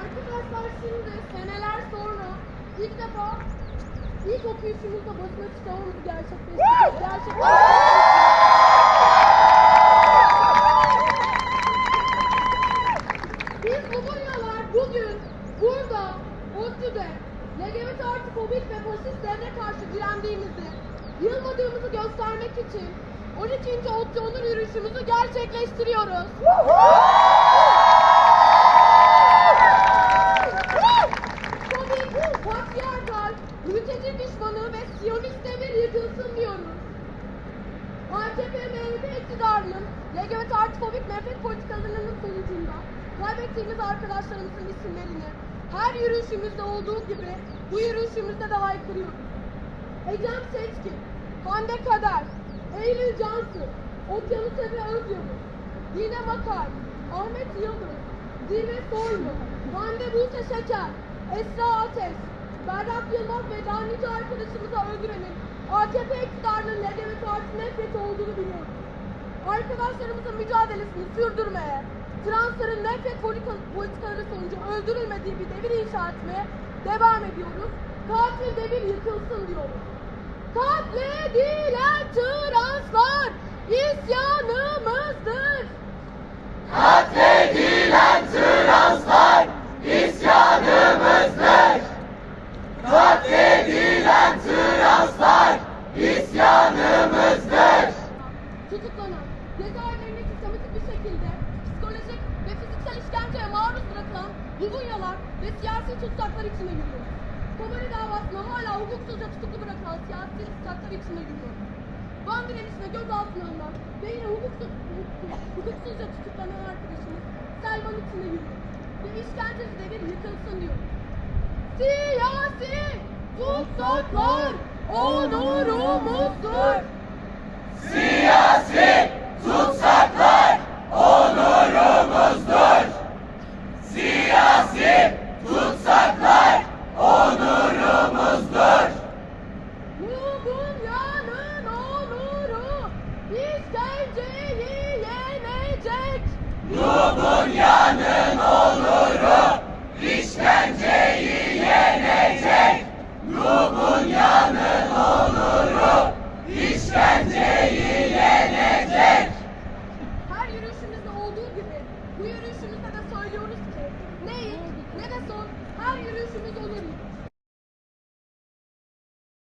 Arkadaşlar şimdi seneler sonra ilk defa ilk okuyuşumuzda basına çıkarmamızı gerçekleştirdik. Gerçekten bugün burada ODTÜ'de LGBT artı fobik ve faşist devre karşı direndiğimizi, yılmadığımızı göstermek için 12. ODTÜ onur yürüyüşümüzü gerçekleştiriyoruz. Fobik, patriarkal, mülteci düşmanı ve siyonist devir yıkılsın diyoruz. AKP MHP iktidarının LGBT artı fobik nefret politikalarının sonucunda kaybettiğimiz arkadaşlarımızın isimlerini her yürüyüşümüzde olduğu gibi bu yürüyüşümüzde de haykırıyoruz. Ecem Seçkin, Hande Kader, Eylül Cansu, Okyanus Efe Özyavuz, Dinem Akar, Ahmet Yıldız, Zirve Soylu, Hande Buse Şeker, Esra Ateş, Berrak Yılmaz ve daha nice arkadaşımıza öldürenin AKP iktidarının LGBT artı nefreti olduğunu biliyoruz. Arkadaşlarımızın mücadelesini sürdürmeye, transların nefret politika- politikaları sonucu öldürülmediği bir devir inşa etmeye devam ediyoruz. Katil devir yıkılsın diyoruz. Katledilen translar isyanımızdır. Katledilen translar isyanımızdır. Katledilen translar isyanımızdır. Tutuklanan, cezaevlerine sistematik bir şekilde Lubunyalar ve siyasi tutsaklar içine yürüyor. Kobani davasına hala hukuksuzca tutuklu bırakılan siyasi tutsaklar içine yürüyor. Van direnişine gözaltına alınan ve yine hukuksuz, hukuksuzca tutuklanan arkadaşımız Selvan içine yürüyor. Ve işkenceci devir yıkılsın diyor. Siyasi tutsaklar onurumuzdur. Siyasi tutsaklar onurumuzdur. Siyasi tutsaklar onurumuzdur. Bu dünyanın onuru işkenceyi yenecek. Bu dünyanın onuru